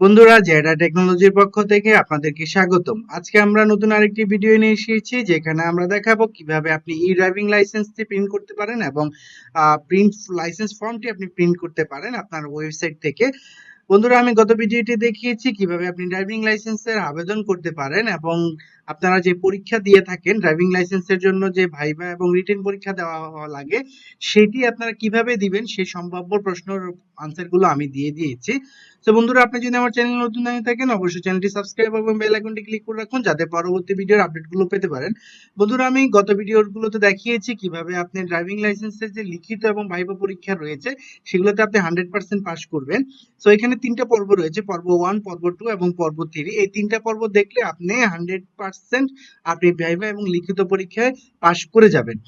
বন্ধুরা জেডা টেকনোলজির পক্ষ থেকে আপনাদেরকে স্বাগতম। আজকে আমরা নতুন আরেকটি ভিডিও নিয়ে এসেছি, যেখানে আমরা দেখাবো কীভাবে আপনি ই ড্রাইভিং লাইসেন্সটি প্রিন্ট করতে পারেন এবং প্রিন্ট লাইসেন্স ফর্মটি আপনি প্রিন্ট করতে পারেন আপনার ওয়েবসাইট থেকে। বন্ধুরা, আমি গত ভিডিওটি দেখিয়েছি কীভাবে আপনি ড্রাইভিং লাইসেন্সের আবেদন করতে পারেন এবং আপনারা যে পরীক্ষা দিয়ে থাকেন ড্রাইভিং লাইসেন্সের জন্য যে ভাইভা এবং রিটেন পরীক্ষা দেওয়া লাগে, সেটি আপনারা কীভাবে দিবেন সেই সম্ভাব্য প্রশ্নের আনসারগুলো আমি দিয়ে দিয়েছি। তো বন্ধুরা, আপনি যদি আমার চ্যানেল নতুন হয়ে থাকেন, অবশ্যই চ্যানেলটি সাবস্ক্রাইব এবং বেল আইকনটি ক্লিক করে রাখুন, যাতে পরবর্তী ভিডিওর আপডেটগুলো পেতে পারেন। বন্ধুরা, আমি গত ভিডিওগুলোতে দেখিয়েছি কীভাবে আপনি ড্রাইভিং লাইসেন্সের যে লিখিত এবং ভাইভা পরীক্ষা রয়েছে, সেগুলোতে আপনি হান্ড্রেড পার্সেন্ট পাস করবেন। তো এখানে তিনটা পর্ব রয়েছে, পর্ব ওয়ান পর্ব টু এবং পর্ব থ্রি এই তিনটা পর্ব দেখলে আপনি হান্ড্রেড পার্সেন্ট আপনি ভাইভা এবং লিখিত পরীক্ষায় পাস করে যাবেন।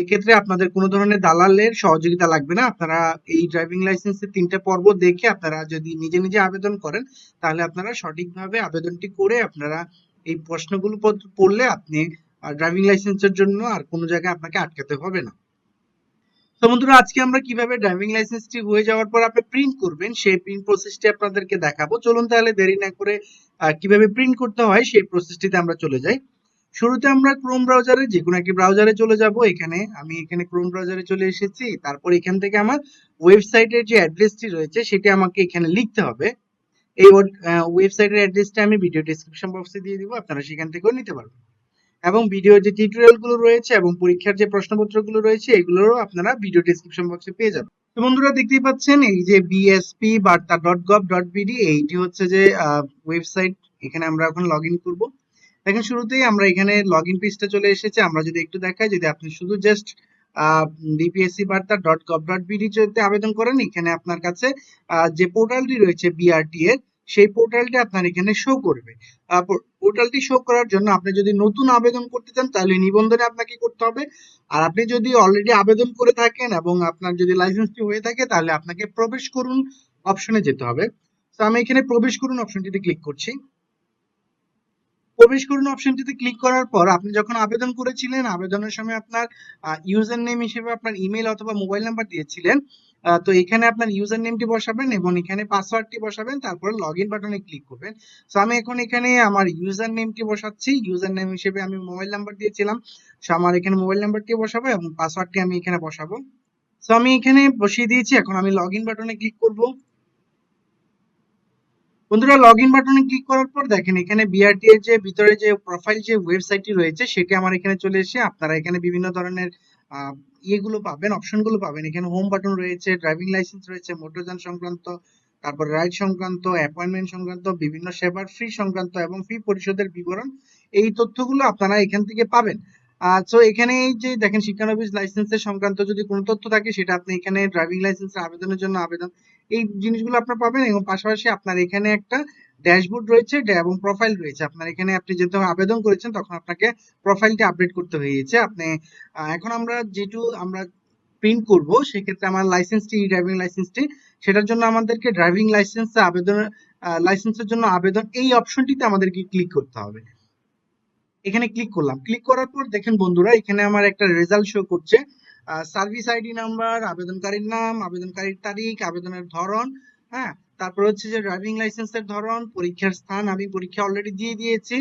এক্ষেত্রে আপনাদের কোনো ধরনের দালালের সহযোগিতা লাগবে না। আপনারা এই ড্রাইভিং লাইসেন্সের তিনটা পর্ব দেখে আপনারা যদি নিজে নিজে আবেদন করেন, তাহলে আপনারা সঠিকভাবে আবেদনটি করে আপনারা এই প্রশ্নগুলো পড়লে আপনি ড্রাইভিং লাইসেন্সের জন্য আর কোনো জায়গায় আপনাকে আটকাতে হবে না। তো বন্ধুরা, আজকে আমরা কীভাবে ড্রাইভিং লাইসেন্সটি হয়ে যাওয়ার পর আপনি প্রিন্ট করবেন, সেই প্রিন্ট প্রসেসটি আপনাদেরকে দেখাবো। চলুন তাহলে দেরি না করে কীভাবে প্রিন্ট করতে হয় সেই প্রসেসটিতে আমরা চলে যাই। শুরুতে আমরা ক্রোম ব্রাউজারে যে কোনো একটি ব্রাউজারে চলে যাব। এখানে আমি এখানে ক্রোম ব্রাউজারে চলে এসেছি। তারপর এখান থেকে আমার ওয়েবসাইটের যে অ্যাড্রেসটি রয়েছে, সেটি আমাকে এখানে লিখতে হবে। এই ওয়েবসাইটের অ্যাড্রেসটা আমি ভিডিও ডেসক্রিপশন বক্সে দিয়ে দিব, আপনারা সেখান থেকেও নিতে পারবেন। এবং ভিডিওর যে টিউটোরিয়ালগুলো রয়েছে এবং পরীক্ষার যে প্রশ্নপত্রগুলো রয়েছে, এগুলোরও আপনারা ভিডিও ডেসক্রিপশন বক্সে পেয়ে যাবেন। তো বন্ধুরা, দেখতেই পাচ্ছেন, এই যে বিএসপি বার্তা ডট গভ ডট বিডি এইটি হচ্ছে যে ওয়েবসাইট এখানে আমরা এখন লগ ইন করব। দেখেন, শুরুতেই আমরা এখানে লগ ইন পেজটা চলে এসেছে। আমরা যদি একটু দেখাই, যদি আপনি শুধু জাস্ট বিপিএসসি বার্তা ডট গভ ডট বিডি তে আবেদন করেন, এখানে আপনার কাছে যে পোর্টালটি রয়েছে বিআরটি এর, সেই পোর্টালটি আপনার এখানে শো করবে। পোর্টালটি শো করার জন্য আপনি যদি নতুন আবেদন করতে চান, তাহলে নিবন্ধনে আপনাকে করতে হবে। আর আপনি যদি অলরেডি আবেদন করে থাকেন এবং আপনার যদি লাইসেন্সটি হয়ে থাকে, তাহলে আপনাকে প্রবেশ করুন অপশনে যেতে হবে। তো আমি এখানে প্রবেশ করুন অপশনটিতে ক্লিক করছি। প্রবেশ করুন অপশনটিতে ক্লিক করার পর আপনি যখন আবেদন করেছিলেন, আবেদনের সময় আপনার ইউজার নেম হিসেবে আপনার ইমেল অথবা মোবাইল নাম্বার দিয়েছিলেন তো এখানে আপনার ইউজার নেমটি বসাবেন এবং এখানে পাসওয়ার্ডটি বসাবেন, তারপরে লগ ইন বাটনে ক্লিক করবেন। তো আমি এখন এখানে আমার ইউজার নেমটি বসাচ্ছি ইউজার নেম হিসেবে আমি মোবাইল নাম্বার দিয়েছিলাম তো আমার এখানে মোবাইল নাম্বারটি বসাবো এবং পাসওয়ার্ডটি আমি এখানে বসাবো। তো আমি এখানে বসিয়ে দিয়েছি, এখন আমি লগ ইন বাটনে ক্লিক করব। বন্ধুরা লগ ইন বাটনে ক্লিক করার পর দেখেন এখানে বিআরটি এর যে ভিতরে যে প্রোফাইল যে ওয়েবসাইটটি রয়েছে, সেটি আমার এখানে চলে এসে আপনারা এখানে বিভিন্ন ধরনের ইয়েগুলো পাবেন অপশনগুলো পাবেন। এখানে হোম বাটন রয়েছে ড্রাইভিং লাইসেন্স রয়েছে মোটরযান সংক্রান্ত, তারপর রাইড সংক্রান্ত অ্যাপয়েন্টমেন্ট সংক্রান্ত, বিভিন্ন সেবার ফি সংক্রান্ত এবং ফি পরিশোধের বিবরণ, এই তথ্যগুলো আপনারা এখান থেকে পাবেন। সো এখানে যে দেখেন শিক্ষানবিশ লাইসেন্সের সংক্রান্ত যদি কোনো তথ্য থাকে, সেটা আপনি এখানে ড্রাইভিং লাইসেন্সের আবেদনের জন্য আবেদন এই জিনিসগুলো আপনার পাবেন এবং পাশাপাশি আপনার এখানে একটা ড্যাশবোর্ড রয়েছে এবং প্রোফাইল রয়েছে। আপনার এখানে আপনি যেহেতু আবেদন করেছেন তখন আপনাকে প্রোফাইলটি আপডেট করতে হয়েছে। আপনি এখন আমরা যেটু আমরা প্রিন্ট করব, সেক্ষেত্রে আমার লাইসেন্সটি ড্রাইভিং লাইসেন্সটি, সেটার জন্য আমাদেরকে ড্রাইভিং লাইসেন্স আবেদন লাইসেন্সের জন্য আবেদন এই অপশনটিতে আমাদেরকে ক্লিক করতে হবে। এখানে ক্লিক করলাম। ক্লিক করার পর দেখেন বন্ধুরা, এখানে আমার একটা রেজাল্ট শো করছে। সার্ভিস আইডি নাম্বার আবেদনকারীর নাম, আবেদনকারীর তারিখ, আবেদনের ধরন হ্যাঁ? তারপর হচ্ছে যে ড্রাইভিং লাইসেন্সের ধরন, পরীক্ষার স্থান, আমি পরীক্ষা অলরেডি দিয়ে দিয়েছি,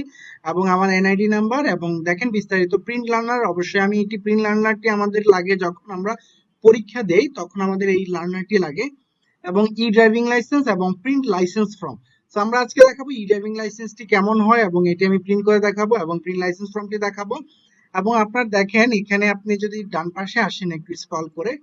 এবং আমার এনআইডি নাম্বার এবং দেখেন বিস্তারিত প্রিন্ট লার্নার অবশ্যই আমি এটি প্রিন্ট লার্নারটি আমাদের লাগে যখন আমরা পরীক্ষা দেই, তখন আমাদের এই লার্নারটি লাগে, এবং ই ড্রাইভিং লাইসেন্স এবং প্রিন্ট লাইসেন্স ফর্ম তো আমরা আজকে দেখাবো ই ড্রাইভিং লাইসেন্সটি কেমন হয়, এবং এটি আমি প্রিন্ট করে দেখাবো, এবং প্রিন্ট লাইসেন্স ফর্মটি দেখাবো। এবং আপনার দেখেন, এখানে আপনি যদি ডান পাশে আসেন একটু স্ক্রল করে,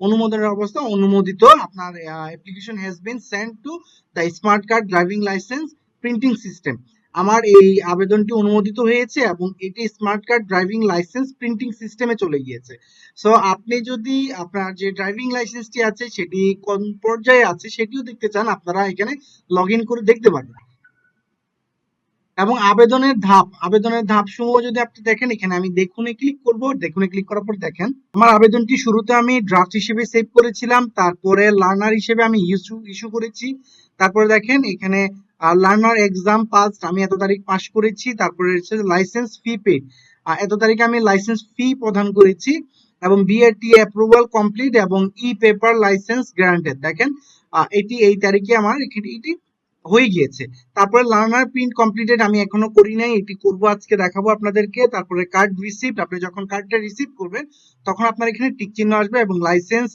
অনুমোদনের অবস্থা অনুমোদিত। আপনার application has been send to the smart card driving licence printing system আমার এই আবেদনটি অনুমোদিত হয়েছে এবং এটি smart card driving licence printing সিস্টেমে চলে গিয়েছে। সো আপনি যদি আপনার যে ড্রাইভিং লাইসেন্সটি আছে, সেটি কোন পর্যায়ে আছে, সেটিও দেখতে চান, আপনারা এখানে লগ করে দেখতে পারবেন। এবং আবেদনের ধাপ আবেদনের ধাপ সমূহ যদি আপনি দেখেন, এখানে আমি দেখুনে ক্লিক করব, দেখুনে ক্লিক করার পর দেখেন, আমার আবেদনটি শুরুতে আমি ড্রাফট হিসেবে সেভ করেছিলাম, তারপরে লার্নার হিসেবে আমি ইস্যু ইস্যু করেছি, তারপরে দেখেন এখানে লার্নার এক্সাম পাস আমি এত তারিখ পাস করেছি, তারপরে হচ্ছে লাইসেন্স ফি পেড এত তারিখে আমি লাইসেন্স ফি প্রদান করেছি, এবং বিআরটি অ্যাপ্রুভাল কমপ্লিট এবং ই পেপার লাইসেন্স গ্রান্টেড দেখেন এটি এই তারিখে আমার এটি হয়ে গিয়েছে। তারপরে লার্নার প্রিন্ট কমপ্লিটেড আমি এখনও করি নাই, এটি করব, আজকে দেখাবো আপনাদেরকে। তারপরে কার্ড রিসিপ্ট আপনি যখন কার্ডটা রিসিভ করবেন, তখন আপনার এখানে টিক চিহ্ন আসবে এবং লাইসেন্স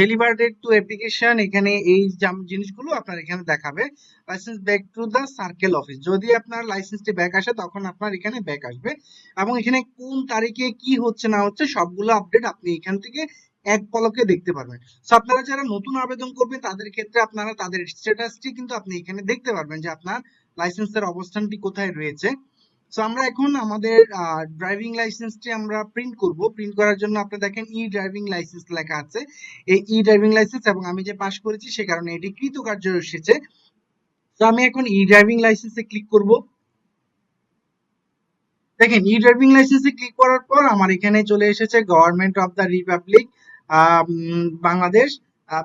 ডেলিভারেড টু অ্যাপ্লিকেশন এখানে এই জিনিসগুলো আপনার এখানে দেখাবে। Licence back to the circle office যদি আপনার লাইসেন্সটি ব্যাক আসে, তখন আপনার এখানে ব্যাক আসবে। এবং এখানে কোন তারিখে কি হচ্ছে না হচ্ছে, সবগুলো আপডেট আপনি এখান থেকে এক পলকে দেখতে পারবেন। সো আপনারা যারা নতুন আবেদন করবেন, তাদের ক্ষেত্রে আপনারা তাদের স্ট্যাটাসটি কিন্তু আপনি এখানে দেখতে পারবেন যে আপনার লাইসেন্সের অবস্থানটি কোথায় রয়েছে। সো আমরা এখন আমাদের ড্রাইভিং লাইসেন্সটি আমরা প্রিন্ট করব। প্রিন্ট করার জন্য আপনি দেখেন ই ড্রাইভিং লাইসেন্স লেখা আছে। এই ই ড্রাইভিং লাইসেন্স এবং আমি যে পাশ করেছি, সে কারণে এটি কৃতকার্য এসেছে। তো আমি এখন ই ড্রাইভিং লাইসেন্সে ক্লিক করব। দেখেন ই ড্রাইভিং লাইসেন্সে ক্লিক করার পর আমার এখানে চলে এসেছে government of the republic Bangladesh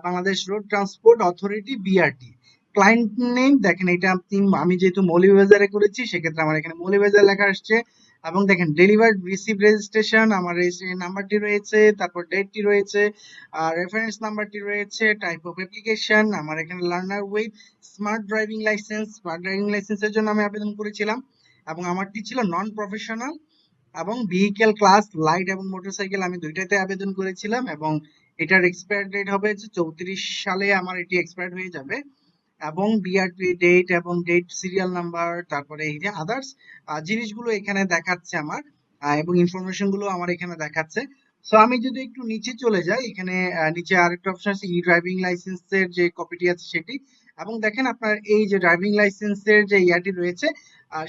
Bangladesh road transport authority BRT client name দেখেন, এটা আপনি, আমি যেহেতু মৌলভীবাজারে করেছি, সেক্ষেত্রে আমার এখানে মৌলভীবাজার লেখা আসছে। এবং দেখেন ডেলিভার্ড রিসিভ রেজিস্ট্রেশন আমার নাম্বারটি রয়েছে, তারপর ডেটটি রয়েছে, আর রেফারেন্স নাম্বারটি রয়েছে টাইপ অফ অ্যাপ্লিকেশন আমার এখানে learner with smart driving licence smart driving লাইসেন্সের জন্য আমি আবেদন করেছিলাম। এবং আমারটি ছিল নন প্রফেশনাল এবং ভেহিকেল ক্লাস লাইট এবং মোটরসাইকেল আমি দুইটাতে আবেদন করেছিলাম এবং এটার এক্সপায়ার ডেট হবে যে চৌত্রিশ সালে আমার এটি এক্সপায়ার হয়ে যাবে। এবং বিআরটি ডেট এবং ডেট সিরিয়াল নাম্বার তারপরে এই যে আদার্স জিনিসগুলো এখানে দেখাচ্ছে আমার এবং ইনফরমেশনগুলো আমার এখানে দেখাচ্ছে। সো আমি যদি একটু নিচে চলে যাই, এখানে নিচে আরেকটা অপশন আছে ই ড্রাইভিং লাইসেন্সের যে কপিটি আছে সেটি। এবং দেখেন আপনার এই যে ড্রাইভিং লাইসেন্সের যে ইয়াটি রয়েছে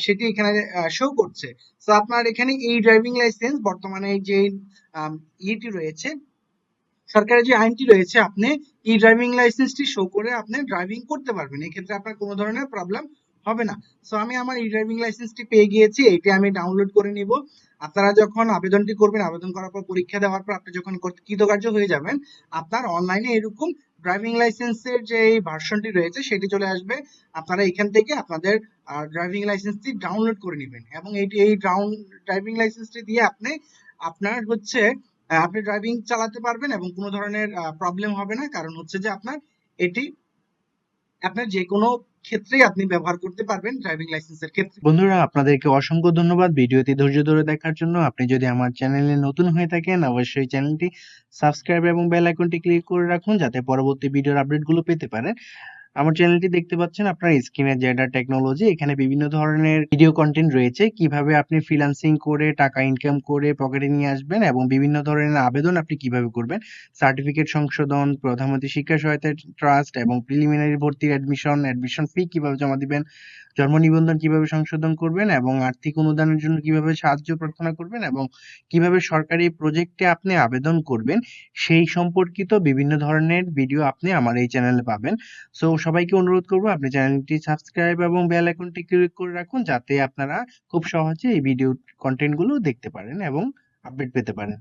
সেটি এখানে শো করছে। তো আপনার এখানে এই ড্রাইভিং লাইসেন্স বর্তমানে যে ইয়েটি রয়েছে, সরকারের যে আইনটি রয়েছে, আপনি ই ড্রাইভিং লাইসেন্সটি শো করে আপনি ড্রাইভিং করতে পারবেন। এক্ষেত্রে আপনার কোনো ধরনের প্রবলেম হবে না। সো আমি আমার ই ড্রাইভিং লাইসেন্সটি পেয়ে গিয়েছি, এটি আমি ডাউনলোড করে নিব। আপনারা যখন আবেদনটি করবেন, আবেদন করার পর পরীক্ষা দেওয়ার পর আপনি যখন কৃতকার্য হয়ে যাবেন, আপনার অনলাইনে এরকম ড্রাইভিং লাইসেন্সের যে ভার্সনটি রয়েছে, সেটি চলে আসবে। আপনারা এখান থেকে আপনাদের ড্রাইভিং লাইসেন্সটি ডাউনলোড করে নেবেন। এবং এটি, এই ডাউন ড্রাইভিং লাইসেন্সটি দিয়ে আপনি, আপনার হচ্ছে আপনি ড্রাইভিং চালাতে পারবেন এবং কোনো ধরনের প্রবলেম হবে না। কারণ হচ্ছে যে আপনার এটি আপনার যে কোনো ক্ষেত্রেই আপনি ব্যবহার করতে পারবেন ড্রাইভিং লাইসেন্সের ক্ষেত্রে। বন্ধুরা, আপনাদেরকে অসংখ্য ধন্যবাদ ভিডিওটি ধৈর্য ধরে দেখার জন্য। আপনি যদি আমার চ্যানেলে নতুন হয়ে থাকেন, অবশ্যই চ্যানেলটি সাবস্ক্রাইব এবং বেল আইকনটি ক্লিক করে রাখুন যাতে পরবর্তী ভিডিওর আপডেটগুলো পেতে পারেন। আমার চ্যানেলটি দেখতে পাচ্ছেন, আপনার স্ক্রিনে জেডা টেকনোলজি এখানে বিভিন্ন ধরনের ভিডিও কন্টেন্ট রয়েছে। কীভাবে আপনি ফ্রিলান্সিং করে টাকা ইনকাম করে পকেটে নিয়ে আসবেন এবং বিভিন্ন ধরনের আবেদন আপনি কীভাবে করবেন। সার্টিফিকেট সংশোধন প্রধানমন্ত্রী শিক্ষা সহায়তা ট্রাস্ট এবং প্রিলিমিনারি ভর্তির অ্যাডমিশন অ্যাডমিশন ফি কীভাবে জমা দিবেন জন্ম নিবন্ধন কীভাবে সংশোধন করবেন এবং আর্থিক অনুদানের জন্য কীভাবে সাহায্য প্রার্থনা করবেন এবং কীভাবে সরকারি প্রজেক্টে আপনি আবেদন করবেন, সেই সম্পর্কিত বিভিন্ন ধরনের ভিডিও আপনি আমার এই চ্যানেলে পাবেন। সো সবাইকে অনুরোধ করব, আপনি চ্যানেলটি সাবস্ক্রাইব এবং বেল আইকনটি ক্লিক করে রাখুন, যাতে আপনারা খুব সহজে এই ভিডিও কন্টেন্টগুলো দেখতে পারেন এবং আপডেট পেতে পারেন।